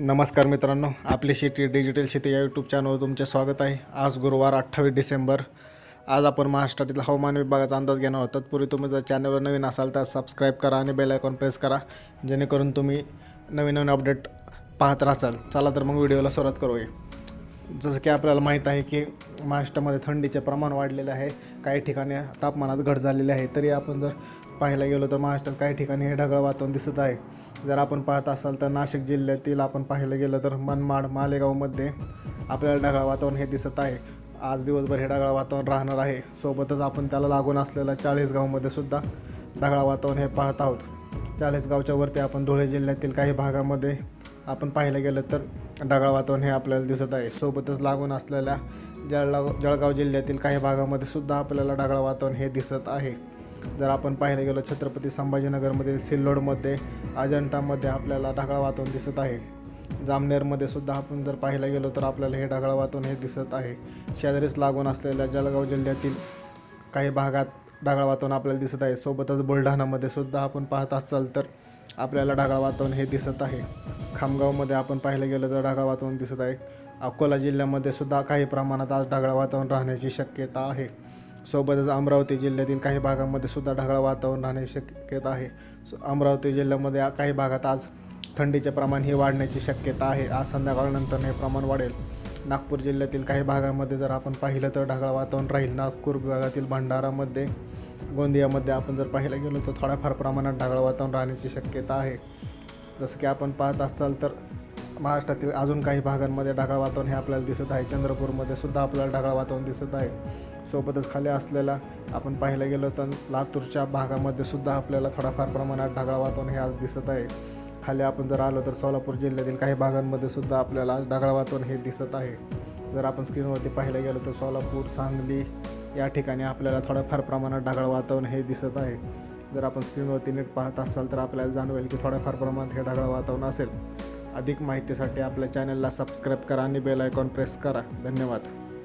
नमस्कार मित्रांनो आपली शेती डिजिटल शेती या यूट्यूब चॅनलवर तुमचे स्वागत आहे. आज गुरुवार अठ्ठावीस डिसेंबर. आज आपण महाराष्ट्रातील हवामान विभागाचा अंदाज घेणार आहोत. तत्पूर्वी तुम्ही जर चॅनलवर नवीन असाल तर सबस्क्राईब करा आणि बेल आयकॉन प्रेस करा जेणेकरून तुम्ही नवीन नवीन अपडेट पाहत राहाल. चला तर मग व्हिडिओला सुरुवात करूया. जसं की आपल्याला माहीत आहे की महाराष्ट्रामध्ये थंडीचे प्रमाण वाढलेलं आहे. काही ठिकाणी तापमानात घट झालेली आहे. तरी आपण जर पाहायला गेलो तर महाराष्ट्रात काही ठिकाणी हे ढगाळ वातावरण दिसत आहे. जर आपण पाहत असाल तर नाशिक जिल्ह्यातील आपण पाहायला गेलं तर मनमाड मालेगावमध्ये आपल्याला ढगाळ वातावरण हे दिसत आहे. आज दिवसभर हे ढगाळ वातावरण राहणार आहे. सोबतच आपण त्याला लागून असलेल्या चाळीसगावमध्ये सुद्धा ढगाळ वातावरण हे पाहत आहोत. चाळीसगावच्या वरती आपण धुळे जिल्ह्यातील काही भागामध्ये आपण पाहायला गेलं तर ढगाळ वातावरण हे आपल्याला दिसत आहे. सोबतच लागून असलेल्या जळगाव जळगाव जिल्ह्यातील काही भागामध्ये सुद्धा आपल्याला ढगाळ वातावरण हे दिसत आहे. जर आपण पाहायला गेलो छत्रपती संभाजीनगरमधील सिल्लोडमध्ये अजंठामध्ये आपल्याला ढगाळ वातावरण दिसत आहे. जामनेरमध्ये सुद्धा आपण जर पाहायला गेलो तर आपल्याला हे ढगाळ वातावरण हे दिसत आहे. शेजारीच लागून असलेल्या जळगाव जिल्ह्यातील काही भागात ढगाळ वातावरण आपल्याला दिसत आहे. सोबतच बुलढाणामध्ये सुद्धा आपण पाहत असाल तर आपल्याला ढगाळ वातावरण हे दिसत आहे. खामगावमध्ये आपण पाहायला गेलं तर ढगाळ वातावरण दिसत आहे. अकोला जिल्ह्यामध्ये सुद्धा काही प्रमाणात आज ढगाळ वातावरण राहण्याची शक्यता आहे. सोबतच अमरावती जिल्ह्यातील काही भागामध्ये सुद्धा ढगाळ वातावरण राहण्याची शक्यता आहे. सो अमरावती जिल्ह्यामध्ये काही भागात आज थंडीचे प्रमाण हे वाढण्याची शक्यता आहे. आज संध्याकाळनंतर हे प्रमाण वाढेल. नागपूर जिल्ह्यातील काही भागामध्ये जर आपण पाहिलं तर ढगाळ वातावरण राहील. नागपूर विभागातील भंडारामध्ये गोंदियामध्ये आपण जर पाहायला गेलो तर थोड्याफार प्रमाणात ढगाळ वातावरण राहण्याची शक्यता आहे. जसं की आपण पाहत असाल तर महाराष्ट्रातील अजून काही भागांमध्ये ढगाळ वातावरण हे आपल्याला दिसत आहे. चंद्रपूरमध्ये सुद्धा आपल्याला ढगाळ वातावरण दिसत आहे. सोबतच खाली असलेला आपण पाहायला गेलो तर लातूरच्या भागामध्ये सुद्धा आपल्याला थोडाफार प्रमाणात ढगाळ वातावरण हे आज दिसत आहे. खाली आपण जर आलो तर सोलापूर जिल्ह्यातील काही भागांमध्ये सुद्धा आपल्याला आज ढगाळ वातावरण हे दिसत आहे. जर आपण स्क्रीनवरती पाहायला गेलो तर सोलापूर सांगली या ठिकाणी आपल्याला थोड्याफार प्रमाणात ढगाळ वातावरण हे दिसत आहे. जर आपण स्क्रीनवरती नीट पाहत असाल तर आपल्याला जाणवेल की थोड्याफार प्रमाणात हे ढगाळ वातावरण असेल. अधिक माहितीसाठी आपल्या चॅनलला सबस्क्राईब करा आणि बेल आयकॉन प्रेस करा. धन्यवाद.